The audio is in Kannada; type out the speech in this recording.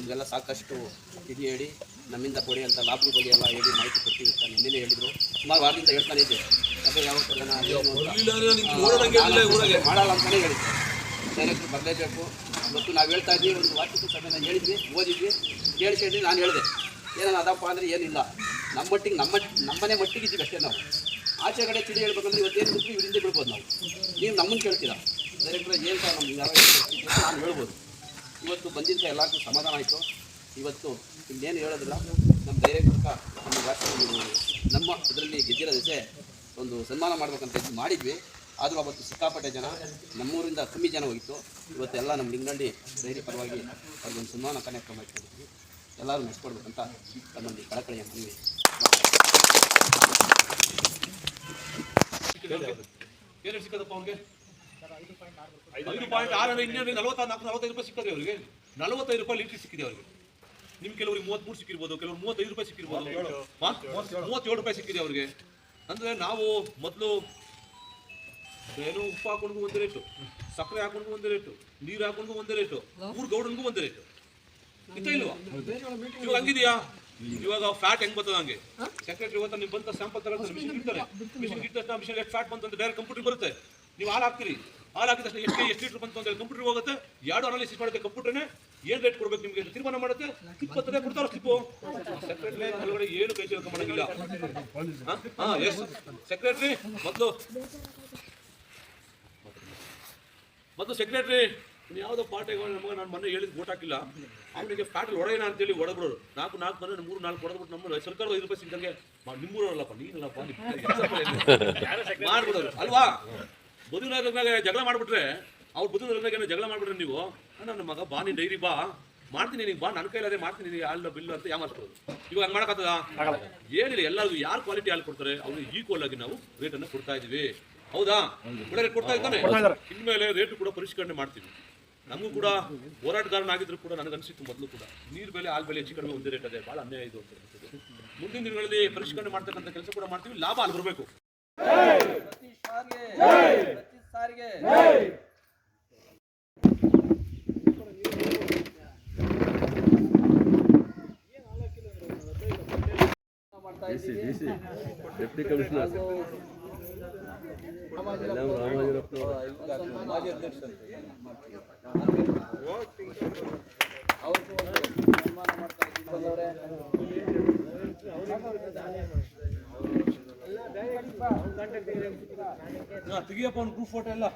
ನಿಮಗೆಲ್ಲ ಸಾಕಷ್ಟು ಇದು ಹೇಳಿ ನಮ್ಮಿಂದ ಕೊಡಿ ಅಂತ ಲಾಭದ ಬಗ್ಗೆ ಎಲ್ಲ ಹೇಳಿ ಮಾಹಿತಿ ಕೊಡ್ತೀವಿ ಅಂತ ನಿನ್ನೆ ಹೇಳಿದರು. ಸುಮಾರು ವಾರದಿಂದ ಹೇಳ್ತಾನೆ ಇದ್ದೆ. ಅದೇ ಯಾವ ಮಾಡಲ್ಲ ಅಂತಲೇ ಹೇಳಿದ್ದೆ. ಡೈರೆಕ್ಟ್ರು ಬರಲೇಬೇಕು. ಮತ್ತು ನಾವು ಹೇಳ್ತಾ ಇದ್ವಿ ಒಂದು ವಾರ್ಷಿಕ ಸಭೆನ ಹೇಳಿದ್ವಿ ಓದಿದ್ವಿ ಕೇಳಿಸ್ಕೊಂಡ್ವಿ ನಾನು ಹೇಳಿದೆ. ಏನಾನ ಅದಪ್ಪ ಅಂದರೆ ಏನಿಲ್ಲ. ನಮ್ಮ ಮಟ್ಟಿಗೆ ನಮ್ಮ ನಮ್ಮನೆ ಮಟ್ಟಿಗೆ ಇದ್ದೀವಿ ಅಷ್ಟೇ ನಾವು. ಆಚೆ ಕಡೆ ತಿಳಿ ಹೇಳ್ಬೇಕಂದ್ರೆ ಇವತ್ತೇನು ಬಿಟ್ಟು ಇವರಿಂದ ಬಿಡ್ಬೋದು ನಾವು. ನೀವು ನಮ್ಮನ್ನು ಕೇಳ್ತೀರಾ? ಡೈರೆಕ್ಟ್ರೆ ಏನು ಸರ್ ನಮ್ಗೆ ನಾನು ಹೇಳ್ಬೋದು. ಇವತ್ತು ಬಂದಿದ್ದ ಎಲ್ಲರಿಗೂ ಸಮಾಧಾನ ಆಯಿತು. ಇವತ್ತು ಇನ್ನೇನು ಹೇಳೋದಿಲ್ಲ. ನಮ್ಮ ಡೈರೆಕ್ಟರ್ ನಮ್ಮ ರಾಷ್ಟ್ರದಲ್ಲಿ ನಮ್ಮ ಇದರಲ್ಲಿ ಗೆದ್ದಿರೋ ದಿಸೆ ಒಂದು ಸನ್ಮಾನ ಮಾಡಬೇಕಂತ ಇದು ಮಾಡಿದ್ವಿ. ಆದರೂ ಅವತ್ತು ಸಿಕ್ಕಾಪಟ್ಟೆ ಜನ, ನಮ್ಮೂರಿಂದ ಕಮ್ಮಿ ಜನ ಹೋಗಿತ್ತು. ಇವತ್ತೆಲ್ಲ ನಮ್ಮ ನಿಮ್ಮಲ್ಲಿ ಧೈರ್ಯ ಪರವಾಗಿ ಅವ್ರಿಗೊಂದು ಸನ್ಮಾನ ಕಾರ್ಯಕ್ರಮ ಇಟ್ಕೊಂಡಿದ್ವಿ ಎಲ್ಲರೂ ನೆಚ್ಕೊಡ್ಬೇಕಂತ ನಮ್ಮಲ್ಲಿ ಅಂತೀವಿ ಏನೇನು ಸಿಕ್ಕದಪ್ಪ ಅವ್ರಿಗೆ ಐದು ಪಾಯಿಂಟ್ ಆರು ಇನ್ನೇನು ನಲವತ್ತ ನಾಲ್ಕು ನಲವತ್ತೈದು ರೂಪಾಯಿ ಸಿಕ್ಕದೆ ಅವರಿಗೆ. ನಲವತ್ತೈದು ರೂಪಾಯಿ ಲೀಟರ್ ಸಿಕ್ಕಿದೆ ಅವರಿಗೆ. ನಿಮ್ ಕೆಲವರಿಗೆ ಮೂವತ್ಮೂರು ಸಿಕ್ಕಿರ್ಬೋದು ಕೆಲವರು ಮೂವತ್ತೈದು ರೂಪಾಯಿ ಸಿಕ್ಕಿರ್ಬೋದು? ಮೂವತ್ತೇಳು ರೂಪಾಯಿ ಸಿಕ್ಕಿದೆ ಅವರಿಗೆ. ಅಂದ್ರೆ ನಾವು ಮೊದಲು ಏನು ಉಪ್ಪು ಹಾಕೊಂಡು ಒಂದೇ ರೇಟು ಸಕ್ಕರೆ ಹಾಕೊಂಡು ಒಂದೇ ರೇಟು ನೀರು ಹಾಕೊಂಡು ಒಂದೇ ರೇಟು ಮೂರು ಗೌಡನ್ಗೂ ಒಂದೇ ರೇಟು ಇತ್ತ ಇಲ್ವಾ? ಇವಾಗ ಹಂಗಿದೆಯಾ? ಇವಾಗ ಫ್ಯಾಟ್ ಹೆಂಗ್ ಬರ್ತದ ಹಂಗೆ? ಸೆಕ್ರೆಟರಿ ಇವತ್ತು ನೀವು ಬಂತ ಸ್ಯಾಂಪಲ್ ತಗೊಳ್ತಾರೆ ಮಿಷನ್ ಇಡ್ತಾರೆ ಮಿಷಿನ್ ಇಟ್ಟ ತಕ್ಷಣ ಮಿಷಿನ್ ಎಷ್ಟು ಫ್ಯಾಟ್ ಬಂತಂದ್ರೆ ಅಂತ ಡೈರೆಕ್ಟ್ ಕಂಪ್ಯೂಟರ್ ಬರುತ್ತೆ. ನೀವು ಹಾಲು ಹಾಕ್ತೀರಿ. ಹಾಕಿದ ತಕ್ಷಣ ಎಷ್ಟು ಎಷ್ಟು ಲೀಟರ್ ಬಂತು ಅಂತ ಕಂಪ್ಯೂಟರ್ ಹೋಗುತ್ತೆ. ಎರಡು ಅನಾಲಿಸಿಸ್ ಮಾಡುತ್ತೆ ಕಂಪ್ಯೂಟರ್ನೇ ಏನ್ ರೇಟ್ ಕೊಡ್ಬೇಕು ನಿಮಗೆ ತೀರ್ಮಾನ ಮಾಡುತ್ತೆ. ಇಪ್ಪತ್ತನೇ ಕೊಡ್ತಾರ ಸ್ಲಿಪ್ಪು? ಸೆಕ್ರೆಟರಿ ಒಳಗಡೆ ಏನು ಕೈ ಚಳಕ ಮಾಡಂಗಿಲ್ಲ ಹಾ? ಎಸ್ ಸೆಕ್ರೆಟರಿ ಮೊದಲು. ಮೊದಲು ಸೆಕ್ರೆಟರಿ ಯಾವುದೋ ಪಾರ್ಟಿಗೆ ನಮಗೆ ನಾನು ಮೊನ್ನೆ ಹೇಳಿದ್ ಓಟ್ ಹಾಕಿಲ್ಲ. ಅವನಿಗೆ ಫ್ಯಾಟಲ್ ಅಂತ ಅಂತೇಳಿ ಹೊಡೆದ್ಬಿಡೋರು. ನಾಲ್ಕು ನಾಲ್ಕು ಬಂದ್ರೆ ಮೂರು ನಾಲ್ಕು ಹೊಡೆದ್ಬಿಟ್ಟು ನಮ್ಮ ಸರ್ಕಾರ ಐದು ರೂಪಾಯಿ ಇದ್ದಂಗೆ ನಿಮ್ಮೂರಲ್ಲಪ್ಪ ನೀನಲ್ಲಪ್ಪ ಮಾಡ್ಬಿಡೋರು ಅಲ್ವಾ? ಬದುಕಿನಾಗ ಜಗಳ ಮಾಡ್ಬಿಟ್ರೆ ಅವ್ರು ಬದುಕಿನಾಗ ಜಗಳ ಮಾಡ್ಬಿಟ್ರೆ ನೀವು "ಅಣ್ಣ, ನನ್ನ ಮಗ ಬಾ ನೀನು ಡೈರಿ ಬಾ ಮಾಡ್ತೀನಿ ನೀನು ಬಾ ನನ್ನ ಕೈಲಾದ್ರೆ ಮಾಡ್ತೀನಿ ನೀನು ಹಾಲು ಬಿಲ್ಲು ಅಂತ ಯಾಮಾರಿಸ್ಬೋದು ಇವಾಗ ಹಂಗೆ ಮಾಡಕ್ಕಾಗ್ತದ? ಏನಿಲ್ಲ ಎಲ್ಲರಿಗೂ ಯಾರು ಕ್ವಾಲಿಟಿ ಹಾಲು ಕೊಡ್ತಾರೆ ಅವ್ರಿಗೆ ಈಕ್ವಲ್ ಆಗಿ ನಾವು ರೇಟನ್ನು ಕೊಡ್ತಾ ಇದೀವಿ ಹೌದಾ? ಒಳ್ಳೆ ರೇಟ್ ಕೊಡ್ತಾ ಇದ್ದಾನೆ. ಇನ್ಮೇಲೆ ರೇಟ್ ಕೂಡ ಪರಿಷ್ಕರಣೆ ಮಾಡ್ತೀವಿ. ನಮಗೂ ಕೂಡ ಹೋರಾಟಗಾರನಾಗಿದ್ರು ಕೂಡ ನನಗೆ ಅನಿಸಿತ್ತು ಮೊದಲು ಕೂಡ. ನೀರು ಬೆಲೆ ಹಾಲು ಬೆಲೆ ಹೆಚ್ಚು ಕಡಿಮೆ ಒಂದೇ ರೇಟ್ ಅದೇ ಭಾಳ ಅನ್ಯಾಯ ಇದು ಅಂತ ಮುಂದಿನ ದಿನಗಳಲ್ಲಿ ಪರಿಷ್ಕರಣೆ ಮಾಡ್ತಕ್ಕಂಥ ಕೆಲಸ ಕೂಡ ಮಾಡ್ತೀವಿ ಲಾಭ ಅಲ್ಲಿ ಬರಬೇಕು. Deputy commissioner. ಮಾಜಿ ಅಧ್ಯಕ್ಷ ತೆಗಿಯಪ್ಪ ಒಂದು ಗ್ರೂಪ್ ಫೋಟೋ ಎಲ್ಲ.